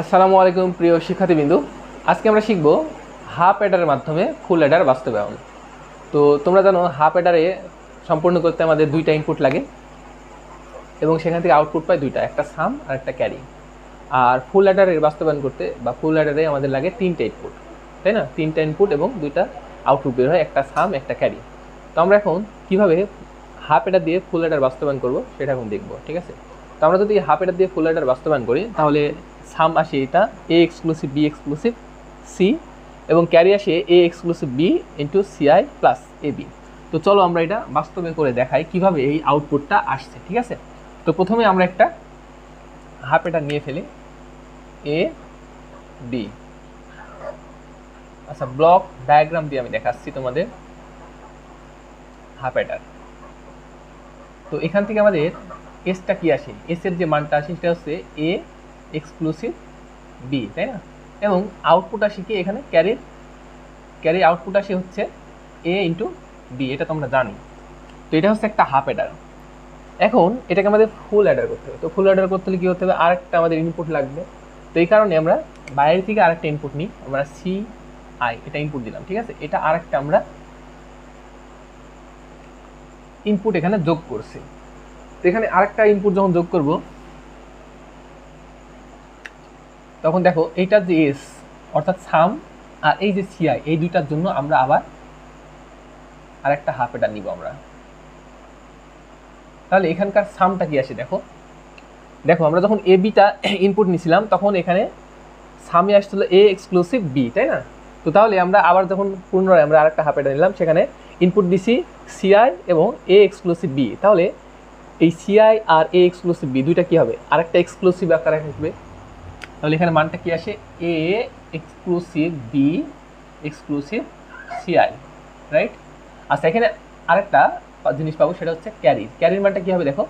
আসসালামু আলাইকুম, প্রিয় শিক্ষার্থীবৃন্দু। আজকে আমরা শিখব হাফ অ্যাডারের মাধ্যমে ফুল অ্যাডার বাস্তবায়ন। তো তোমরা জানো, হাফ অ্যাডারে সম্পূর্ণ করতে আমাদের দুইটা ইনপুট লাগে এবং সেখান থেকে আউটপুট পাই দুইটা, একটা সাম আর একটা ক্যারি আর ফুল অ্যাডারের বাস্তবায়ন করতে বা ফুল অ্যাডারে আমাদের লাগে তিনটা ইনপুট তাই না? তিনটা ইনপুট এবং দুইটা আউটপুট বের হয়, একটা সাম একটা ক্যারি তো আমরা এখন কীভাবে হাফ অ্যাডার দিয়ে ফুল অ্যাডার বাস্তবায়ন করব, সেটা এখন দেখব, ঠিক আছে? তো আমরা যদি হাফ অ্যাডার দিয়ে ফুল অ্যাডার বাস্তবায়ন করি, তাহলে সাম আসে এটা A exclusive B exclusive C এবং ক্যারি আসে A exclusive B into CI plus A B তো চলো আমরা এটা বাস্তবে করে দেখাই কীভাবে এই আউটপুটটা আসছে, ঠিক আছে? তো প্রথমে আমরা একটা হাফ এটা নিয়ে ফেলি এ বি আচ্ছা ব্লক ডায়াগ্রাম দিয়ে আমি দেখাচ্ছি তোমাদের হাফ এটার। তো এখান থেকে আমাদের এসটা কি আসে? এস এর যে মানটা আসে সেটা হচ্ছে এ এক্সক্লুসিভ বি তাই না? এবং আউটপুট আসে কি এখানে? ক্যারির ক্যারি আউটপুট আসে হচ্ছে এ ইন্টু বি এটা তোমরা জানি তো এটা হচ্ছে একটা হাফ অ্যাডার এখন এটাকে আমাদের ফুল অ্যাডার করতে হবে। তো ফুল অ্যাডার করতে হলে কী করতে হবে? আরেকটা আমাদের ইনপুট লাগবে। তো এই কারণে আমরা বাইরে থেকে আরেকটা ইনপুট নিই। আমরা সি আই এটা ইনপুট দিলাম, ঠিক আছে? এটা আরেকটা আমরা ইনপুট এখানে যোগ করছি। তো এখানে আরেকটা ইনপুট যখন যোগ করব, তখন দেখো এইটার যে এস অর্থাৎ সাম আর এই যে সিআই এই দুইটার জন্য আমরা আবার আরেকটা হাফ এটা নিব আমরা। তাহলে এখানকার সামটা কি আসে দেখো? দেখো আমরা যখন এ বিটা ইনপুট নিছিলাম, তখন এখানে সামে আসছিল এ এক্সক্লুসিভ বি তাই না? তো তাহলে আমরা আবার যখন পুনরায় আমরা আরেকটা হাফ এটা নিলাম, সেখানে ইনপুট দিছি সিআই এবং এ এক্সক্লুসিভ বি তাহলে এই সিআই আর এ এক্সক্লুসিভ বি দুইটা কি হবে? আরেকটা এক্সক্লুসিভ আকারে আসবে। তাহলে এখানে মানটা কি আসে? A exclusive B exclusive CI right আচ্ছা এখানে আরেকটা জিনিস পাবো, সেটা হচ্ছে ক্যারি ক্যারির মানটা কি হবে দেখো?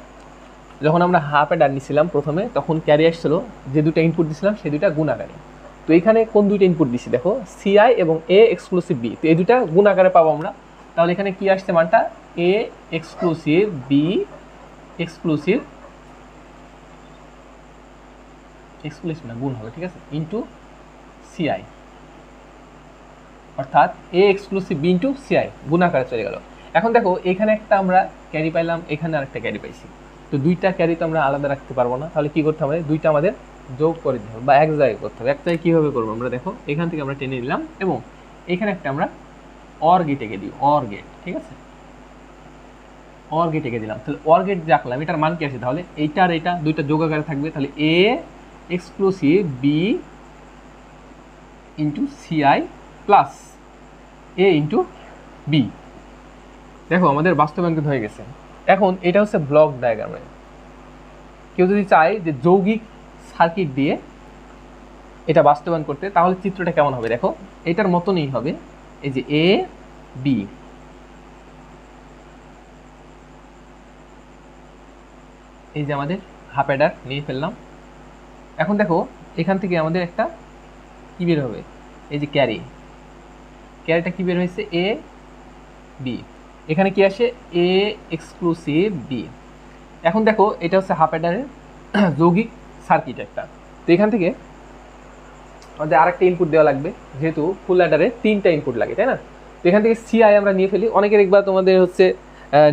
যখন আমরা হাফ অ্যাড নিছিলাম প্রথমে, তখন ক্যারি আসছিল, যে দুটো ইনপুট দিছিলাম সেই দুইটা গুণাকারে তো এখানে কোন দুইটা ইনপুট দিছি দেখো? সিআই এবং এ এক্সক্লুসিভ বি তো এই দুইটা গুণাকারে পাবো আমরা। তাহলে এখানে কি আসছে মানটা? A exclusive B exclusive exclusive না, গুণ হবে, ঠিক আছে? ইন্টু সিআই অর্থাৎ A exclusive B into CI গুণ চলে গেল। এখন দেখো, এখানে একটা আমরা ক্যারি পাইলাম, এখানে আরেকটা ক্যারি পাইছি। তো দুইটা ক্যারি তো আমরা আলাদা রাখতে পারব না। তাহলে কি করতে হবে? দুইটা আমাদের যোগ করে দিতে হবে, বা এক জায়গায় করতে হবে। এক জায়গায় কীভাবে করব? আমরা দেখো, এখান থেকে আমরা টেনে নিলাম, এবং এখানে একটা আমরা অর গেট এঁকে দিই অর গেট ঠিক আছে? অর গেট এঁকে দিলাম। তাহলে অর গেট রাখলাম, এটার মান কি আছে? তাহলে এইটা আর এটা দুইটা যোগ আকারে থাকবে। তাহলে A exclusive B into CI plus A into B দেখো, আমাদের বাস্তবায়ন হয়ে গেছে। এখন এটা হচ্ছে ব্লক ডায়াগ্রামে কেউ যদি চায় যে যৌগিক সার্কিট দিয়ে এটা বাস্তবায়ন করতে, তাহলে চিত্রটা কেমন হবে? দেখো, এটার মতনই হবে। এই যে এ বি এই যে আমাদের হাফ অ্যাডার নিয়ে ফেললাম। এখন দেখো, এখান থেকে আমাদের একটা কি বের হবে? এই যে ক্যারি ক্যারিটা কি বের হয়েছে? এ বি এখানে কি আসে? এ এক্সক্লুসিভ বি এখন দেখো, এটা হচ্ছে হাফ অ্যাডারের যৌগিক সার্কিট একটা। তো এখান থেকে আমাদের আরেকটা ইনপুট দেওয়া লাগবে, যেহেতু ফুল অ্যাডারে তিনটা ইনপুট লাগে, তাই না? তো এখান থেকে সিআই আমরা নিয়ে ফেলি। অনেকের একবার তোমাদের হচ্ছে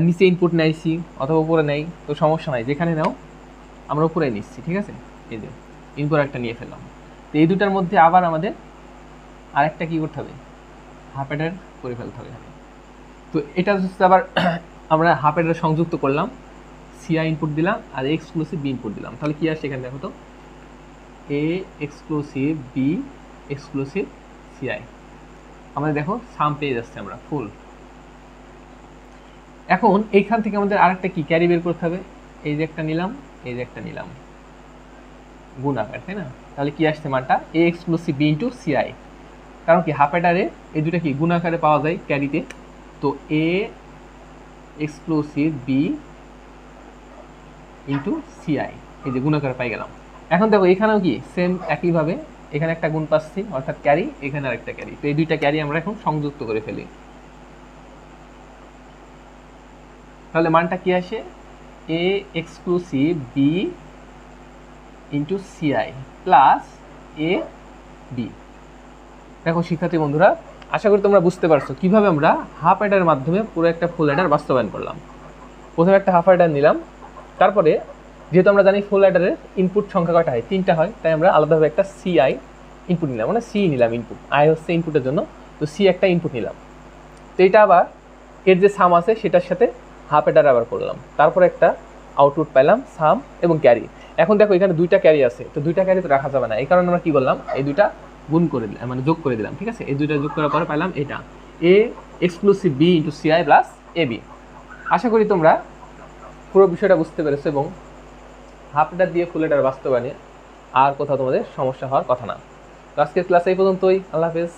নিচে ইনপুট নেয়ছি অথবা উপরে নেই, তো সমস্যা নাই। যেখানে নাও, আমরা উপরে নিচ্ছি, ঠিক আছে? এই যে ইনপুট একটা নিয়ে ফেললাম। তো এই দুটার মধ্যে আবার আমাদের আরেকটা কি করতে হবে হাফ অ্যাডার করে ফেলতে হবে তো এটা হচ্ছে আবার আমরা হাফ অ্যাডার সংযুক্ত করলাম সিআই ইনপুট দিলাম, আর এক্সক্লুসিভ বি ইনপুট দিলাম। তাহলে কি আসছে এখানে দেখো তো? A exclusive B exclusive CI আমাদের দেখো সাম পেয়ে যাচ্ছে আমরা ফুল এখন এইখান থেকে আমাদের আরেকটা কি? ক্যারি বের করতে হবে। এই যে একটা নিলাম, এই যে একটা নিলাম। গুণ আকার, তাই না? তাহলে কি আসছে মানটা? A exclusive B into CI কারণ কি? হাফ অ্যাডারে এই দুটা কি? গুণ আকারে পাওয়া যায় ক্যারিতে তো। A exclusive B into CI এই যে গুণ আকারে পাই গেলাম। এখন দেখো, এখানেও কি? সেম একইভাবে এখানে একটা গুণ পাচ্ছি, অর্থাৎ ক্যারি এখানে আরেকটা ক্যারি তো এই দুইটা ক্যারি আমরা এখন সংযুক্ত করে ফেলি। তাহলে মানটা কি আসে? A exclusive B into CI plus A B দেখো শিক্ষার্থী বন্ধুরা, আশা করি তোমরা বুঝতে পারছ কীভাবে আমরা হাফ অ্যাডারের মাধ্যমে পুরো একটা ফুল অ্যাডার বাস্তবায়ন করলাম। প্রথমে একটা হাফ অ্যাডার নিলাম, তারপরে যেহেতু আমরা জানি ফুল অ্যাডারের ইনপুট সংখ্যা কয়টা হয়? তিনটা হয়, তাই আমরা আলাদাভাবে একটা সিআই ইনপুট নিলাম মানে সি নিলাম ইনপুট আই হচ্ছে ইনপুটের জন্য, তো সি একটা ইনপুট নিলাম। তো এটা আবার এর যে সাম আছে, সেটার সাথে হাফ অ্যাডার আবার করলাম। তারপর একটা আউটপুট পেলাম সাম এবং ক্যারি এখন দেখো এখানে দুইটা ক্যারি আছে, তো দুইটা ক্যারি তো রাখা যাবে না। এই কারণে আমরা কি করলাম এই দুইটা গুণ করে দিলাম মানে যোগ করে দিলাম, ঠিক আছে? এই দুইটা যোগ করার পরে পেলাম এটা। A exclusive B into CI plus A B আশা করি তোমরা পুরো বিষয়টা বুঝতে পেরেছ এবং হাফ লিটার দিয়ে ফুল লিটার বাস্তবায়নে আর কোথাও তোমাদের সমস্যা হওয়ার কথা না। তো আজকের ক্লাস এই পর্যন্তই। আল্লাহ হাফেজ।